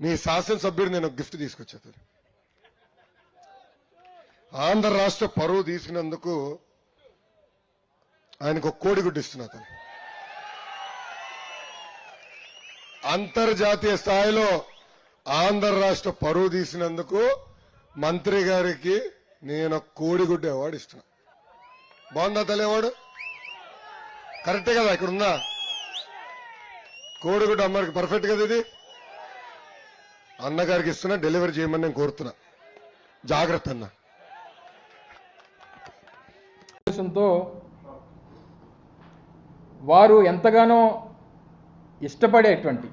మీ శాసనసభ్యుడు నేను గిఫ్ట్ తీసుకొచ్చా ఆంధ్ర రాష్ట్ర పరువు తీసినందుకు ఆయనకు ఒక కోడిగుడ్డు ఇస్తున్నా తను. అంతర్జాతీయ స్థాయిలో ఆంధ్ర రాష్ట్ర పరువు తీసినందుకు మంత్రి గారికి నేను కోడిగుడ్డు అవార్డు ఇస్తున్నా. బాగుందా తల్లివాడు కరెక్టే కదా ఇక్కడ ఉందా కోడిగుడ్డు అమ్మకి పర్ఫెక్ట్ కదా ఇది? అన్నగారికి ఇస్తున్నా డెలివరీ చేయమని నేను కోరుతున్నా. జాగ్రత్త అన్న. ఉద్దేశంతో వారు ఎంతగానో ఇష్టపడేటువంటి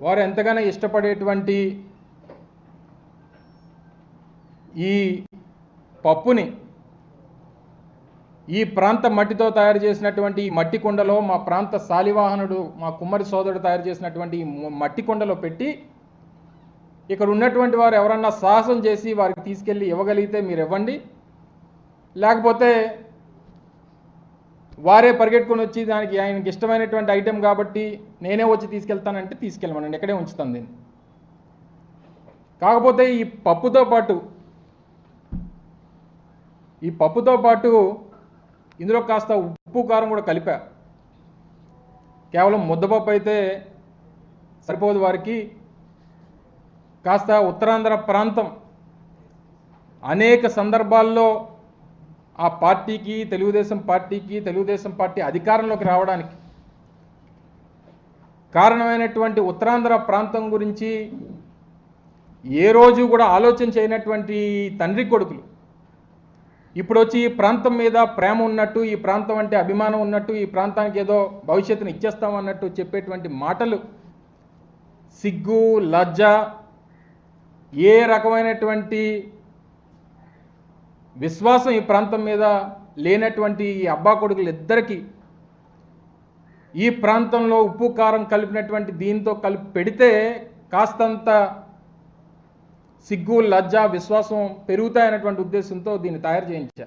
వారు ఎంతగానో ఇష్టపడేటువంటి ఈ పప్పుని ఈ ప్రాంత మట్టితో తయారు చేసినటువంటి ఈ మట్టి కుండలో మా ప్రాంత శాలివాహనుడు మా కుమ్మరి సోదరుడు తయారు చేసినటువంటి ఈ మట్టి కుండలో పెట్టి ఇక్కడ ఉన్నటువంటి వారు ఎవరన్నా సాహసం చేసి వారికి తీసుకెళ్ళి ఇవ్వగలిగితే మీరు ఇవ్వండి. లేకపోతే వారే పరిగెట్టుకొని వచ్చి దానికి ఆయనకి ఇష్టమైనటువంటి ఐటెం కాబట్టి నేనే వచ్చి తీసుకెళ్తానంటే తీసుకెళ్ళమనండి ఇక్కడే ఉంచుతాను దీన్ని. కాకపోతే ఈ పప్పుతో పాటు ఈ పప్పుతో పాటు ఇందులో కాస్త ఉప్పు కారం కూడా కలిపా. కేవలం ముద్దపప్పు అయితే సరిపోదు వారికి. కాస్త ఉత్తరాంధ్ర ప్రాంతం అనేక సందర్భాల్లో ఆ పార్టీకి తెలుగుదేశం పార్టీకి తెలుగుదేశం పార్టీ అధికారంలోకి రావడానికి కారణమైనటువంటి ఉత్తరాంధ్ర ప్రాంతం గురించి ఏ రోజు కూడా ఆలోచన చేయనటువంటి తండ్రి కొడుకులు. ఇప్పుడు వచ్చి ఈ ప్రాంతం మీద ప్రేమ ఉన్నట్టు ఈ ప్రాంతం అంటే అభిమానం ఉన్నట్టు ఈ ప్రాంతానికి ఏదో భవిష్యత్తుని ఇచ్చేస్తాం అన్నట్టు చెప్పేటువంటి మాటలు. సిగ్గు లజ్జ ఏ రకమైనటువంటి విశ్వాసం ఈ ప్రాంతం మీద లేనటువంటి ఈ అబ్బా కొడుకులు ఇద్దరికి ఈ ప్రాంతంలో ఉప్పు కారం కలిపినటువంటి దీంతో కలిపి పెడితే కాస్తంత సిగ్గు లజ్జ విశ్వాసం పెరుగుతాయనేటువంటి ఉద్దేశంతో దీన్ని తయారు చేయించా.